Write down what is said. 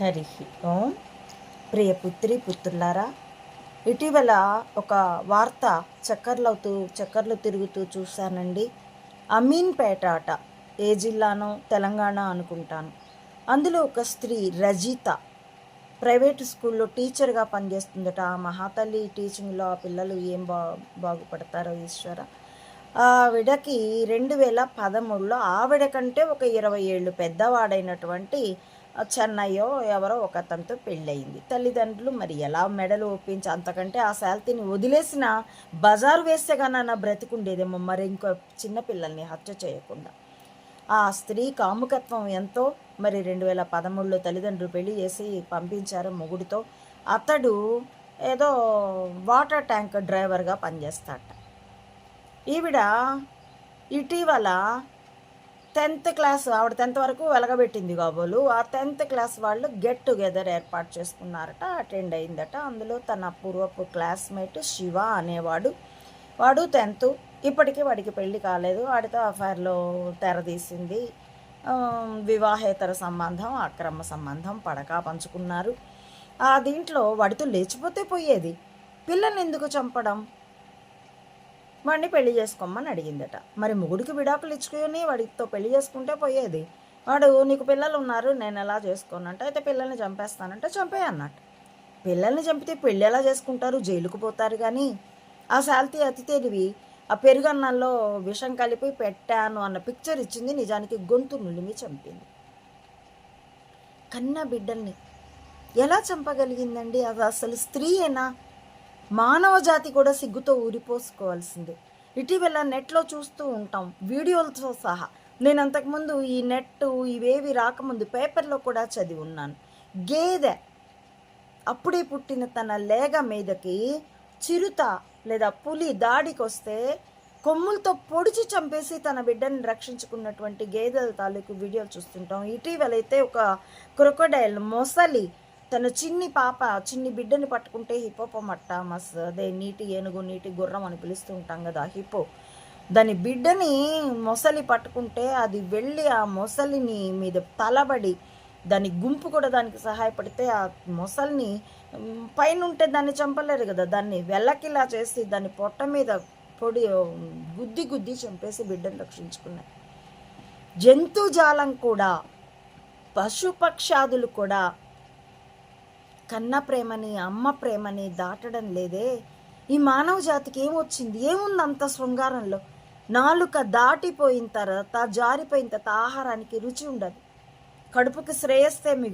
హరి ఓం. ప్రియ పుత్రి పుత్రులారా ఇటీవల ఒక వార్త చక్కర్లవుతూ చక్కర్లు తిరుగుతూ చూశానండి. అమీన్పేట ఆట ఏ జిల్లానో తెలంగాణ అనుకుంటాను. అందులో ఒక స్త్రీ రజిత ప్రైవేట్ స్కూల్లో టీచర్గా పనిచేస్తుందట. ఆ మహాతల్లి టీచింగ్లో ఆ పిల్లలు ఏం బా బాగుపడతారో ఈశ్వర. ఆవిడకి రెండు వేల పదమూడులో ఆవిడ కంటే ఒక ఇరవై ఏళ్ళు పెద్దవాడైనటువంటి చెన్నయ్యో ఎవరో ఒక అతనితో పెళ్ళయింది. తల్లిదండ్రులు మరి ఎలా మెడలు ఒప్పించి అంతకంటే ఆ శాల్తీని వదిలేసిన బజారు వేస్తే కానీ నా బ్రతికుండేదేమో మరి ఇంకో చిన్నపిల్లల్ని హత్య చేయకుండా. ఆ స్త్రీ కాముకత్వం ఎంతో మరి రెండు వేల పదమూడులో తల్లిదండ్రులు పెళ్ళి చేసి పంపించారు మొగుడితో. అతడు ఏదో వాటర్ ట్యాంక్ డ్రైవర్గా పనిచేస్తాడట ఈవిడ ఇటీవల టెన్త్ క్లాస్ ఆవిడ టెన్త్ వరకు వెలగబెట్టింది కాబోలు. ఆ టెన్త్ క్లాస్ వాళ్ళు గెట్ టుగెదర్ ఏర్పాటు చేసుకున్నారట అటెండ్ అయిందట. అందులో తన పూర్వపు క్లాస్మేట్ శివ అనేవాడు. వాడు టెన్త్. ఇప్పటికీ వాడికి పెళ్ళి కాలేదు. వాడితో అఫైర్లో తెరదీసింది. వివాహేతర సంబంధం అక్రమ సంబంధం పడక పంచుకున్నారు. ఆ దీంట్లో వాడితో లేచిపోతే పోయేది. పిల్లని ఎందుకు చంపడం? వాడిని పెళ్ళి చేసుకోమని అడిగిందట. మరి మొగుడికి విడాకులు ఇచ్చుకుని వాడితో పెళ్ళి చేసుకుంటే పోయేది? వాడు నీకు పిల్లలు ఉన్నారు నేను ఎలా చేసుకోనంటే అయితే పిల్లల్ని చంపేస్తానంటే చంపే అన్నట్టు పిల్లల్ని చంపితే పెళ్ళి ఎలా చేసుకుంటారు? జైలుకు పోతారు కానీ ఆ శాల్తీ అతి తెలివి. ఆ పెరుగన్నంలో విషం కలిపి పెట్టాను అన్న పిక్చర్ ఇచ్చింది నిజానికి గొంతు నులిమి చంపింది. కన్న బిడ్డల్ని ఎలా చంపగలిగిందండి? అది అసలు స్త్రీయేనా? మానవ జాతి కూడా సిగ్గుతో ఊరిపోసుకోవాల్సిందే. ఇటీవల నెట్లో చూస్తూ ఉంటాం వీడియోలతో సహా. నేను అంతకుముందు ఈ నెట్ ఇవేవి రాకముందు పేపర్లో కూడా చదివి ఉన్నాను. గేదె అప్పుడే పుట్టిన తన లేగ మీదకి చిరుత లేదా పులి దాడికి వస్తే కొమ్ములతో పొడిచి చంపేసి తన బిడ్డని రక్షించుకున్నటువంటి గేదెల తాలూకు వీడియోలు చూస్తుంటాం. ఇటీవలైతే ఒక క్రొకడైల్ మొసలి తన చిన్ని పాప చిన్ని బిడ్డని పట్టుకుంటే హిపోపమట్టామస్ అదే నీటి ఏనుగు నీటి గుర్రం అని పిలుస్తూ ఉంటాం కదా హిపో దాని బిడ్డని మొసలి పట్టుకుంటే అది వెళ్ళి ఆ మొసలిని మీద తలబడి దాని గుంపు కూడా దానికి సహాయపడితే ఆ మొసలిని పైన ఉంటే దాన్ని చంపలేరు కదా. దాన్ని వెళ్ళకిలా చేసి దాని పొట్ట మీద పొడి గుద్ది గుద్ది చంపేసి బిడ్డను రక్షించుకున్నాయి. జంతుజాలం కూడా పశుపక్షాదులు కూడా కన్న ప్రేమని అమ్మ ప్రేమని దాటడం లేదే. ఈ మానవ జాతికి ఏమొచ్చింది? ఏముంది అంత శృంగారంలో? నాలుక దాటిపోయిన తర్వాత జారిపోయిన తర్వాత ఆహారానికి రుచి ఉండదు. కడుపుకి శ్రేయస్తే మిగు